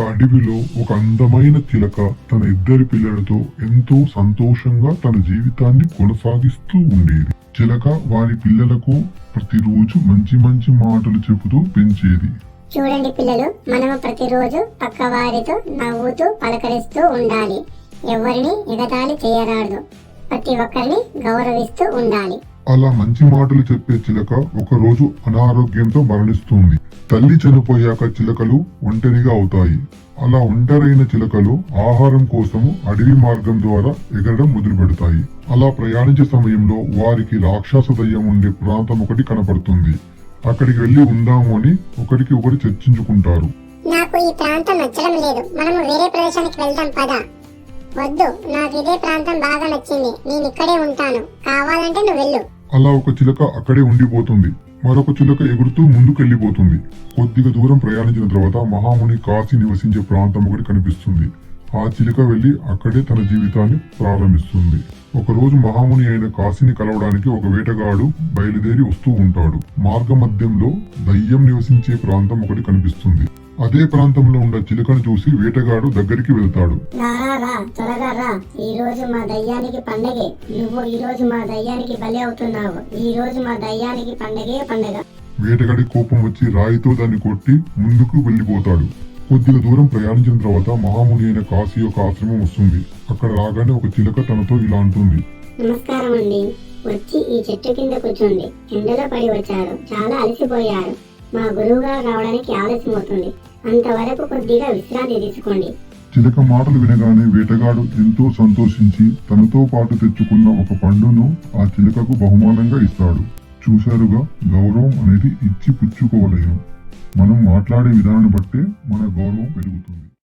అడవిలో ఒక అందమైన చిలక తన ఇద్దరి పిల్లలతో ఎంతో సంతోషంగా తన జీవితాన్ని కొనసాగిస్తూ ఉండేది. చిలక వారి పిల్లలకు ప్రతిరోజు మంచి మంచి మాటలు చెబుతూ పెంచేది. చూడండి పిల్లలు మనము ప్రతిరోజు పక్క వారితో నవ్వుతూ పలకరిస్తూ ఉండాలి. ఎవరిని ఎగతాళి చేయరాదు. ప్రతి ఒక్కరిని గౌరవిస్తూ ఉండాలి. అలా మంచి మాటలు చెప్పే చిలక ఒకరోజు అనారోగ్యంతో మరణిస్తుంది. తల్లి చనిపోయాక చిలకలు ఒంటరిగా అవుతాయి. అలా ఒంటరైన చిలకలు ఆహారం కోసము అడవి మార్గం ద్వారా ఎగరడం మొదలు పెడతాయి అలా ప్రయాణించే సమయంలో వారికి రాక్షస దయ్యం ఉండే ప్రాంతం ఒకటి కనపడుతుంది. అక్కడికి వెళ్ళి ఉందాము అని ఒకరికి ఒకరు చర్చించుకుంటారు. నాకు ఈ ప్రాంతం నచ్చడం లేదు. మనము వేరే ప్రదేశానికి వెళ్దాం పద. వద్దు. నాకు ఇదే ప్రాంతం బాగా నచ్చింది. నేను ఇక్కడే ఉంటాను. కావాలంటే నువ్వు వెళ్ళు. అలా ఒక చిలక అక్కడే ఉండిపోతుంది. మరొక చిలక ఎగురుతూ ముందుకెళ్ళిపోతుంది కొద్దిగా దూరం ప్రయాణించిన తర్వాత మహాముని కాశీ నివసించే ప్రాంతం ఒకటి కనిపిస్తుంది. ఆ చిలుక వెళ్ళి అక్కడే తన జీవితాన్ని ప్రారంభిస్తుంది. ఒకరోజు మహాముని అయిన కాశీని కలవడానికి ఒక వేటగాడు బయలుదేరి వస్తూ ఉంటాడు. మార్గ మధ్యంలో దయ్యం నివసించే ప్రాంతం ఒకటి కనిపిస్తుంది. అదే ప్రాంతంలో ఉన్న చిలుకను చూసి వేటగాడు దగ్గరికి వెళ్తాడు. రా త్వరగా రా. ఈ రోజు మా దయ్యానికి పండగే. నువ్వు ఈ రోజు మా దయ్యానికి బలి అవుతున్నావు. ఈ రోజు మా దయ్యానికి పండగే పండగ. వేటగాడి కోపం వచ్చి రాయితో దాన్ని కొట్టి ముందుకు వెళ్ళిపోతాడు కొద్దిగా దూరం ప్రయాణించిన తర్వాత మహాముని అయిన కాశీ యొక్క ఆశ్రమం వస్తుంది. అక్కడ రాగానే ఒక చిలక తనతో ఇలా అంటుంది. నమస్కారం అండి. వచ్చి ఈ చెట్టు కింద కూర్చోండి. ఎండలో పడి వచ్చారు. చాలా అలసిపోయారు. మా గురువు గారు రావడానికి ఆలస్యం అవుతుంది అంతవరకు కొద్దిగా విశ్రాంతి తీసుకోండి. చిలక మాటలు వినగానే వేటగాడు ఎంతో సంతోషించి తనతో పాటు తెచ్చుకున్న ఒక పండును ఆ చిలకకు బహుమానంగా ఇస్తాడు. చూశారుగా గౌరవం అనేది ఇచ్చి పుచ్చుకోలేము మనం మాట్లాడే విధానాన్ని బట్టే మన గౌరవం పెరుగుతుంది.